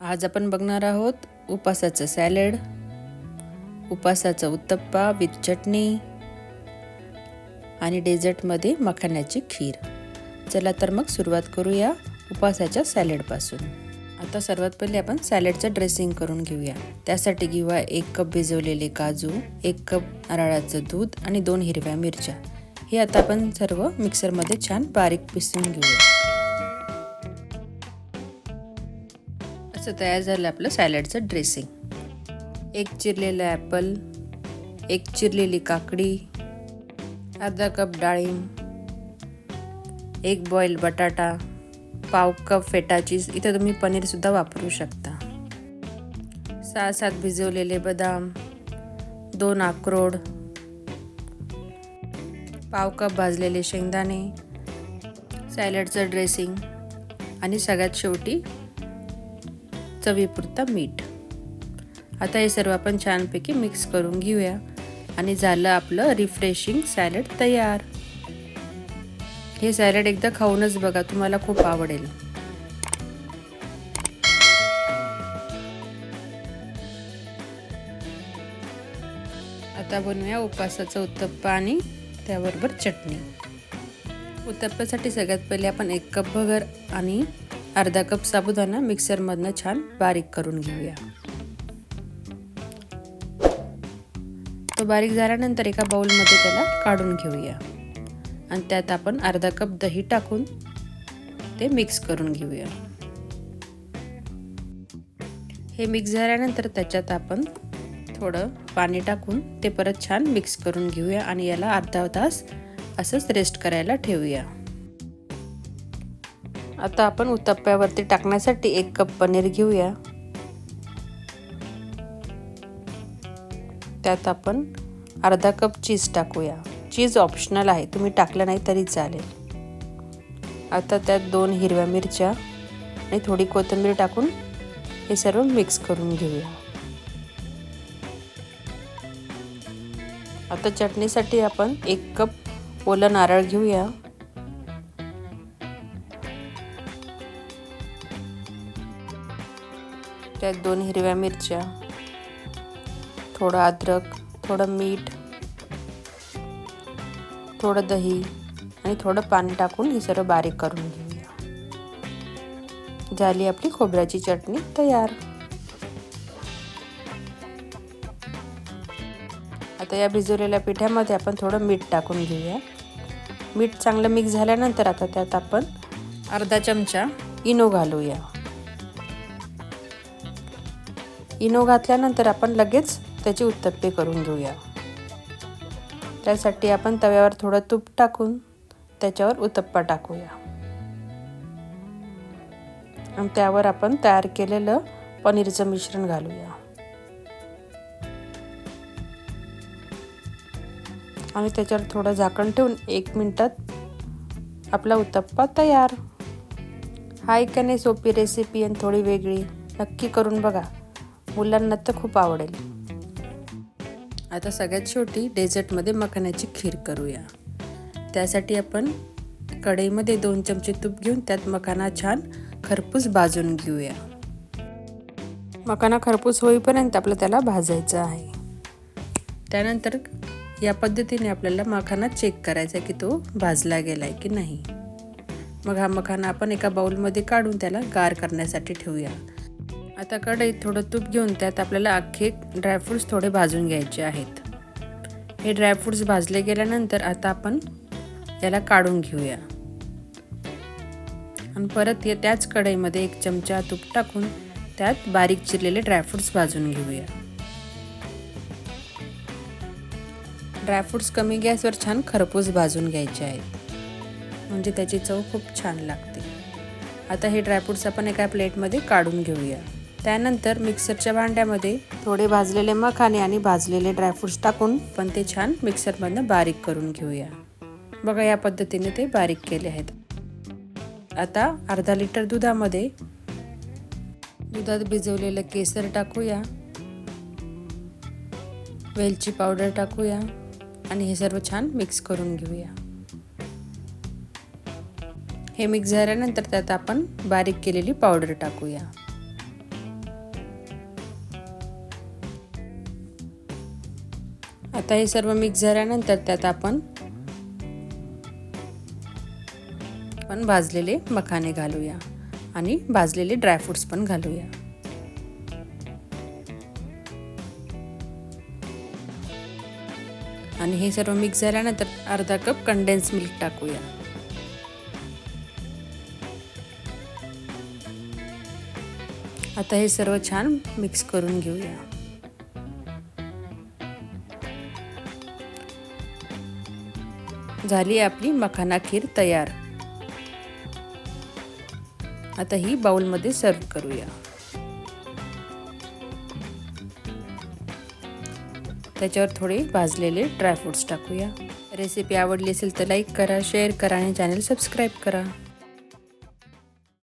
आज आपण बघणार आहोत उपासाचं सॅलड उपासाचा उत्तप्पा विथ चटणी आणि डेझर्टमध्ये मखाण्याची खीर. चला तर मग सुरुवात करूया उपासाच्या सॅलडपासून आता सर्वात पहिले आपण सॅलडचं ड्रेसिंग करून घेऊया. त्यासाठी घेऊया एक कप भिजवलेले काजू एक कप नारळाचं दूध आणि दोन हिरव्या मिरच्या. हे आता आपण सर्व मिक्सरमध्ये छान बारीक पिसून घेऊया. असं तयार झालं आपलं सॅलडचं ड्रेसिंग. एक चिरलेलं ॲपल एक चिरलेली काकडी अर्धा कप डाळिंब एक बॉईल बटाटा पाव कप फेटा चीज इथं तुम्ही पनीरसुद्धा वापरू शकता. सहा सात भिजवलेले बदाम दोन अक्रोड पाव कप भाजलेले शेंगदाणे सॅलडचं ड्रेसिंग आणि सगळ्यात शेवटी चवीपुरता मीठ. आता हे सर्व आपण छानपैकी मिक्स करून घेऊया. आणि झालं आपलं रिफ्रेशिंग सॅलड तयार. हे सॅलड एकदा खाऊनच बघा तुम्हाला खूप आवडेल. आता बनवूया उपासाचं उत्तप्पा आणि त्याबरोबर चटणी. उत्तप्प्यासाठी सगळ्यात पहिले आपण एक कप भगर आणि अर्धा कप साबुदाणा मिक्सरमधनं छान बारीक करून घेऊया. तो बारीक झाल्यानंतर एका बाऊलमध्ये त्याला काढून घेऊया. आणि त्यात आपण अर्धा कप दही टाकून ते मिक्स करून घेऊया. हे मिक्स झाल्यानंतर त्याच्यात आपण थोडं पाणी टाकून ते परत छान मिक्स करून घेऊया आणि याला अर्धा तास असंच रेस्ट करायला ठेवूया. आता आपण उत्तप्प्यावरती टाकण्यासाठी एक कप पनीर घेऊया. त्यात आपण अर्धा कप चीज टाकूया. चीज ऑप्शनल आहे तुम्ही टाकलं नाही तरी चालेल. आता त्यात दोन हिरव्या मिरच्या आणि थोडी कोथिंबीर टाकून हे सर्व मिक्स करून घेऊया. आता चटणीसाठी आपण एक कप ओलं नारळ घेऊया. त्यात दोन हिरव्या मिरच्या. थोडं अद्रक थोडं मीठ थोडं दही आणि थोडं पाणी टाकून हे सर्व बारीक करून घेऊया. झाली आपली खोबऱ्याची चटणी तयार. आता या भिजवलेल्या पिठ्यामध्ये आपण थोडं मीठ टाकून घेऊया. मीठ चांगलं मिक्स झाल्यानंतर आता त्यात आपण अर्धा चमचा इनो घालूया. इनो घातल्यानंतर आपण लगेच त्याची उत्तप्पे करून घेऊया. त्यासाठी आपण तव्यावर थोडं तूप टाकून त्याच्यावर उत्तप्पा टाकूया. आणि त्यावर आपण तयार केलेलं पनीरचं मिश्रण घालूया. आणि त्याच्यावर थोडं झाकण ठेवून एक मिनटात आपला उत्तप्पा तयार. हा एकाने सोपी रेसिपी आणि थोडी वेगळी? नक्की करून बघा. मुलांना तर खूप आवडेल. आता सगळ्यात शेवटी डेझर्टमध्ये मखाण्याची खीर करूया. त्यासाठी आपण कढईमध्ये दोन चमचे तूप घेऊन त्यात मखाना छान खरपूस भाजून घेऊया. मखाना खरपूस होईपर्यंत आपलं त्याला भाजायचं आहे. त्यानंतर या पद्धतीने आपल्याला मखाना चेक करायचा की तो भाजला गेला आहे की नाही. मग हा मखाना आपण एका बाउलमध्ये काढून त्याला गार करण्यासाठी ठेवूया. आता कढईत थोडं तूप घेऊन त्यात आपल्याला अख्खे ड्रायफ्रूट्स थोडे भाजून घ्यायचे आहेत. हे ड्रायफ्रूट्स भाजले गेल्यानंतर आता आपण याला काढून घेऊया. आणि परत त्याच कढईमध्ये एक चमचा तूप टाकून त्यात बारीक चिरलेले ड्रायफ्रूट्स भाजून घेऊया. ड्रायफ्रूट्स कमी गॅसवर छान खरपूस भाजून घ्यायचे आहेत. म्हणजे त्याची चव खूप छान लागते. आता हे ड्रायफ्रूट्स आपण एका प्लेटमध्ये काढून घेऊया. त्यानंतर मिक्सरच्या भांड्यामध्ये थोडे भाजलेले मखाने आणि भाजलेले ड्रायफ्रूट्स टाकून पण ते छान मिक्सरमधनं बारीक करून घेऊया. बघा या पद्धतीने ते बारीक केले आहेत. आता अर्धा लिटर दुधामध्ये दुधात भिजवलेलं केसर टाकूया. वेलची पावडर टाकूया आणि हे सर्व छान मिक्स करून घेऊया. हे मिक्स झाल्यानंतर त्यात आपण बारीक केलेली पावडर टाकूया. आता हे सर्व मिक्स झाल्यानंतर त्यात आपण पण भाजलेले मखाने घालूया आणि भाजलेले ड्रायफ्रुट्स पण घालूया. आणि हे सर्व मिक्स झाल्यानंतर अर्धा कप कंडेन्स मिल्क टाकूया. आता हे सर्व छान मिक्स करून घेऊया. झाली आपली मखाना खीर तयार. आता ही बाउलमध्ये सर्व करूया. त्याच्यावर थोडे भाजलेले ड्रायफ्रूट्स टाकूया. रेसिपी आवडली असेल तर लाईक करा शेअर करा आणि चॅनल सबस्क्राईब करा.